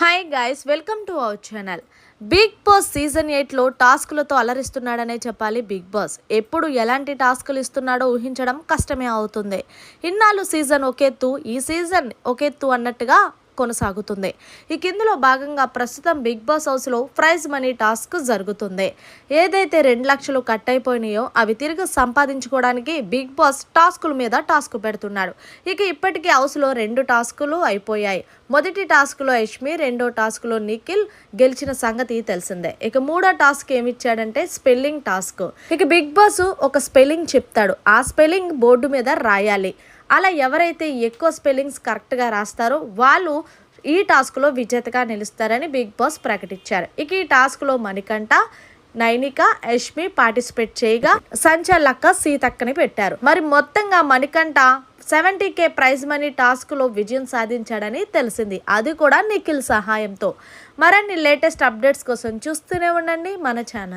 Hi guys welcome to our channel big boss season ఎయిట్లో టాస్కులతో అలరిస్తున్నాడనే చెప్పాలి బిగ్ బాస్ ఎప్పుడు ఎలాంటి టాస్కులు ఇస్తున్నాడో ఊహించడం కష్టమే అవుతుంది. ఇన్నాళ్ళు సీజన్ ఒకెత్తు ఈ సీజన్ ఒకెత్తు అన్నట్టుగా కొనసాగుతుంది. ఇక ఇందులో భాగంగా ప్రస్తుతం బిగ్ బాస్ హౌస్లో ప్రైజ్ మనీ టాస్క్ జరుగుతుంది. ఏదైతే రెండు లక్షలు కట్ అయిపోయినాయో అవి తిరిగి సంపాదించుకోవడానికి బిగ్ బాస్ టాస్కుల మీద టాస్క్ పెడుతున్నాడు. ఇక ఇప్పటికీ హౌస్లో రెండు టాస్కులు అయిపోయాయి. మొదటి టాస్క్లో యష్మి రెండో టాస్క్లో నిఖిల్ గెలిచిన సంగతి తెలిసిందే. ఇక మూడో టాస్క్ ఏమిచ్చాడంటే స్పెల్లింగ్ టాస్క్. ఇక బిగ్ బాస్ ఒక స్పెల్లింగ్ చెప్తాడు. ఆ స్పెల్లింగ్ బోర్డు మీద రాయాలి. అలా ఎవరైతే ఎక్కువ స్పెల్లింగ్స్ కరెక్ట్గా రాస్తారో వాళ్ళు ఈ టాస్క్లో విజేతగా నిలుస్తారని బిగ్ బాస్ ప్రకటించారు. ఇక ఈ టాస్క్లో మణికంఠ నైనిక యష్మి పార్టిసిపేట్ చేయగా సంచలక్క సీతక్కని పెట్టారు. మరి మొత్తంగా Manikanta seventy K prize money టాస్క్లో విజయం సాధించాడని తెలిసింది. అది కూడా నిఖిల్ సహాయంతో. మరిన్ని లేటెస్ట్ అప్డేట్స్ కోసం చూస్తూనే ఉండండి మన ఛానల్.